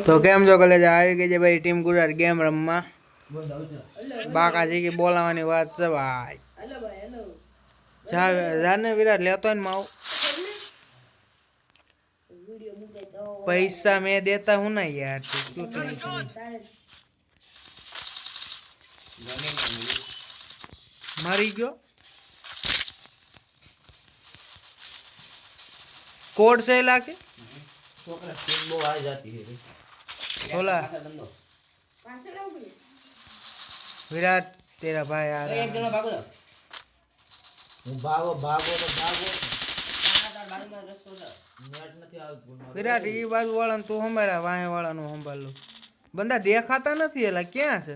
તો કેમ છો કલેજ આવી ગઈ છે ભાઈ ટીમ ગુજરાત ગેમ રમવા બાકાજી કે બોલાવાની વાત છે ભાઈ હલો ભાઈ હલો જા જાને વિરાટ લેતો ને માવ વિડિયો મૂકે તો પૈસા મેં દેતા હું ના યાર તું શું ટેન્શન તારે મરી ગયો કોડ से लाके बोला પાછળ બોલા વિરાટ તેરા ભાઈ આ ભાગો. ભાગો તો ભાગો. વિરાટ એ બાજુ વાળા તું સંભાળ્યા વાહે વાળાનું સંભાળલું. બંદા દેખાતા નથી એલા ક્યાં છે?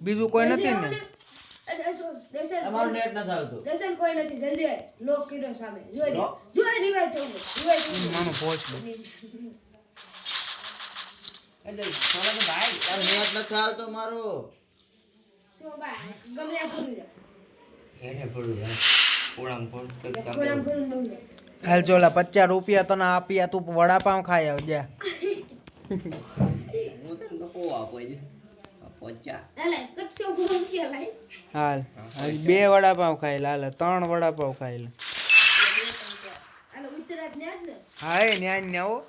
બીજું કોઈ નથી ને? દેશન નેટ નથી આવતું દેશન કોઈ નથી. જલ્દી લોક કર્યો સામે. જોઈ જોઈ રિવાઇવ થયું રિવાઇવ થયું માનો પહોંચ લો તારું નેટ નથી આવતું મારું. સો બા ગમે આ પૂરું જા પૂળામ કોલામ કરું દઉં હાલ ચોલા પચાસ રૂપિયા તને આપ્યા તું વડાપાવ ખાઈ આવજે. લાઈ હાલ હાલ બે વડાપાવ ખાઈ હાલ ત્રણ વડાપાવ ખાઈ હા એ ન્યા ન્યા.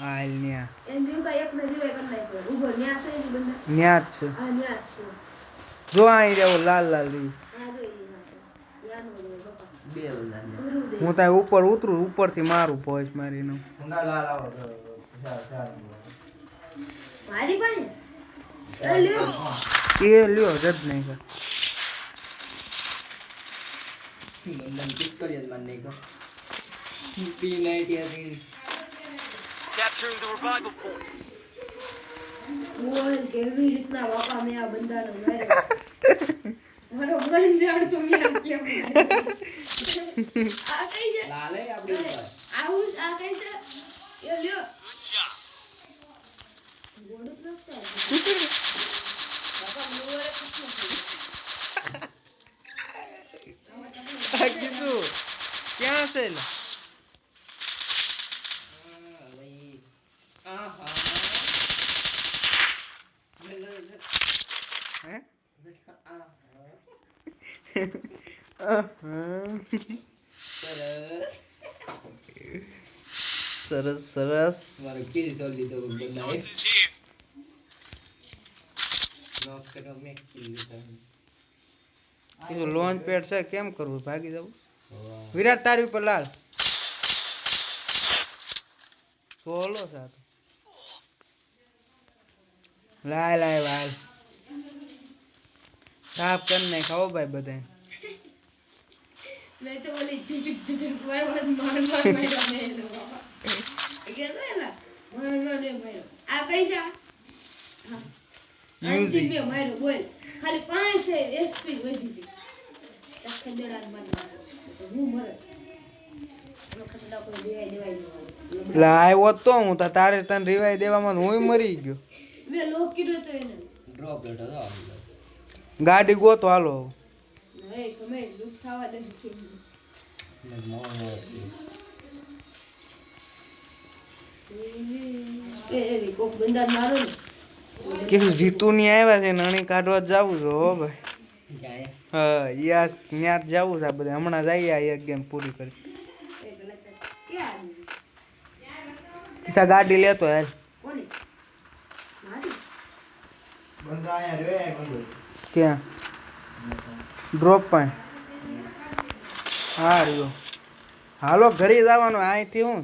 હાલ ન્યા. ન્યા જ છે. જ છે. જો અહીં રહેવો લાલ લાલ હું ત્યાં ઉપર ઉતરું ઉપરથી મારું પોચ મારીનું. લાલ આવો. મારી પાસે? એ લ્યો એ લ્યો જજ નહીં કર. બોલ કેવી રીતના બાપા મેં આ બંદાનો માર્યો? મારો ગંજાડ તો મેં આમ કેમ માર્યો? આ કઈ છે? આવું આ કઈ છે? એ લ્યો ગોળું જ નાખતા હશે. બાપા મોરે કેટલું થયું? આ કીધું ક્યાં છે લે? હે સરસ સરસ. કીધું લોન્ચ પેડ છે કેમ કરવું? ભાગી જવું? વિરાટ તારી ઉપર લાલ. સોલો સાથે લાય લાય વાલ સાફ કરી ને ખાઓ ભાઈ બધા મેં તો બોલી મારવા જ માર માર માર્યો મેં એને બાપા. એ કહેતો એલા, માર માર મેં માર્યો. આ આ? હા. અંતિમ મેં માર્યો, બોલ. ખાલી પાંચ SP વધી હતી. એક ખદેડાને તો હું હું તારે તને રિવાય દેવામાં હું મરી ગયો મેં લોક કીધું તો એને ગાડી ગોતો હાલો. કેવું જીતુ એ દુઃખ થવા દે એ એ કોક બંદા મારો ને. આવ્યા છે નણી કાઢવા જાવું છે હો ભાઈ. હા યસ ત્યાં જ જવું છે આ બધા. હમણાં જઈએ આ એક ગેમ પૂરી કરી. કિસ્સા ગાડી લેતો યાર અહીંયા રે ક્યાં? ડ્રોપ પણ હા, રહ્યો. હાલો, ઘરે જવાનું અહીંથી હું?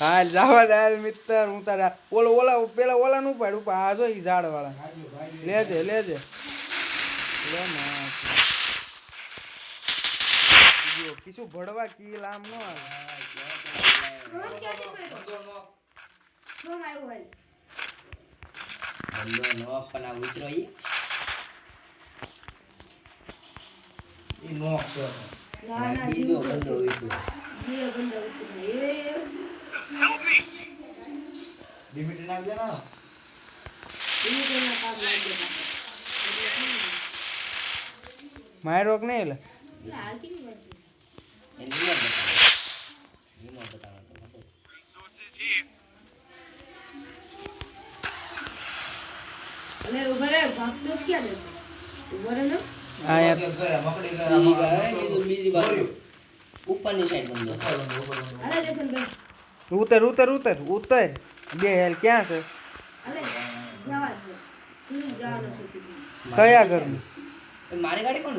હા, જવા દે મિત્ર, હું તારા ઓલો, ઓલા, પેલા ઓલા નું પાડ પણ આ જો એ ઝાડ વાળા લેજે. લેજે કીશું ભડવા કી લામ નો ઈ નોક છે ના ના જીવ તો જીવ બંદા ઉતરી એ ડિમિટ નાખ દે ને જીવ તો ના કામ લાગે માર્યો કે નહીં એટલે એટલે હાલ અને ઊભા રહે ભાગતો જ ક્યાં જતો? ઊભો રહે ને. અહીંયા મકડી ઈ ગયો, કીધું બીજી બાજુ. ઉપરની સાઈડ બંધો ઉતર ઉતર ઉતર ઉતર બે હેલ ક્યાં છે હાલે. જવા દે. તું જવાનો છે સીધું. કયા ઘરનું મારી ગાડી કોણ.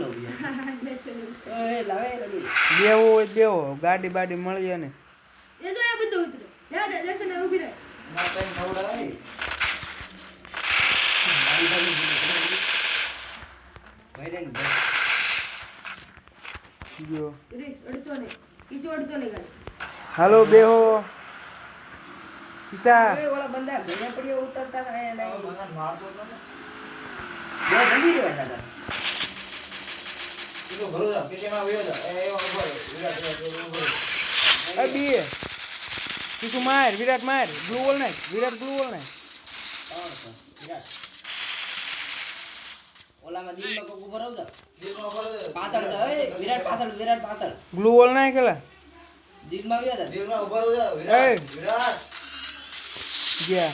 લાવે. બેવો હોય બેવો ગાડી બાડી મળીએ ને એ તો એ બધું ઉતરે. યાદ દે, જસનભાઈ ઊભી રહે. ભાઈ રે ને ભાઈ. ગયો રીસ, અડતો નહીં. કિસ્સો અડતો નહીં ગાડી. હાલો બેહો કિસા એ ઓલા બંદા ઘરે પડ્યો ઉતરતા હતા એને જો મારતો હતો ને જલ્દી રહ્યો દાદા કીધું ઘરું જા, પેટીમાં વયો જા. એ. હાલો ઊભો રહ્યો. વિરાટ, માર વિરાટ માર. ગ્લુ વોલ નાખ. વિરાટ ગ્લુ બોલ નાખ. વિરાટ. ઓલામાં દિલમાં કોક ઊભો રહો. પાછળ વિરાટ પાછળ વિરાટ પાછળ ગ્લુ વોલ ના કેલા દિલમાં ગયા દિલમાં ઊભો રહ્યો. વિરાટ, વિરાટ. ગયા.